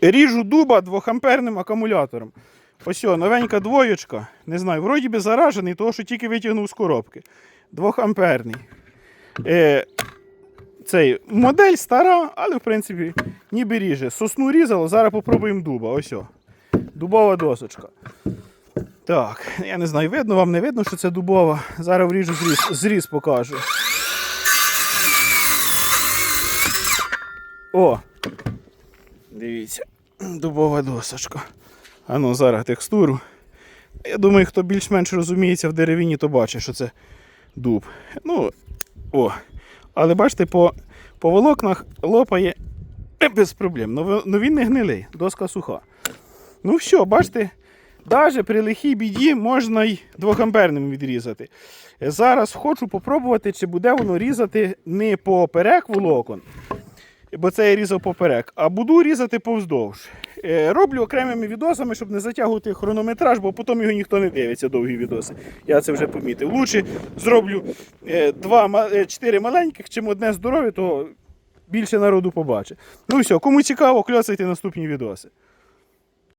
Ріжу дуба 2-амперним акумулятором. Ось о, новенька двоєчка. Не знаю, вроді би заражений, того що тільки витягнув з коробки. 2-амперний. Е, цей модель стара, але в принципі ніби ріже. Сосну різало, зараз попробуємо дуба. Ось о. Дубова досочка. Так, я не знаю, видно вам, не видно, що це дубова. Зараз вріжу зріз, зріз покажу. О! Дивіться, дубова досочка. А ну зараз текстуру. Я думаю, хто більш-менш розуміється в деревині, то бачить, що це дуб. Ну, о. Але бачите, по, по волокнах лопає без проблем. Ну, ну він не гнилий, доска суха. Ну все, бачите, навіть при лихій біді можна й двохамперним відрізати. Зараз хочу попробувати, чи буде воно різати не поперек волокон, бо це я різав поперек, а буду різати повздовж. Е, Роблю окремими відосами, щоб не затягувати хронометраж, бо потім його ніхто не дивиться, довгі відоси. Я це вже помітив. Лучше зроблю е, два, е, чотири маленьких, чим одне здорове, то більше народу побачить. Ну все, кому цікаво, кльоцайте наступні відоси.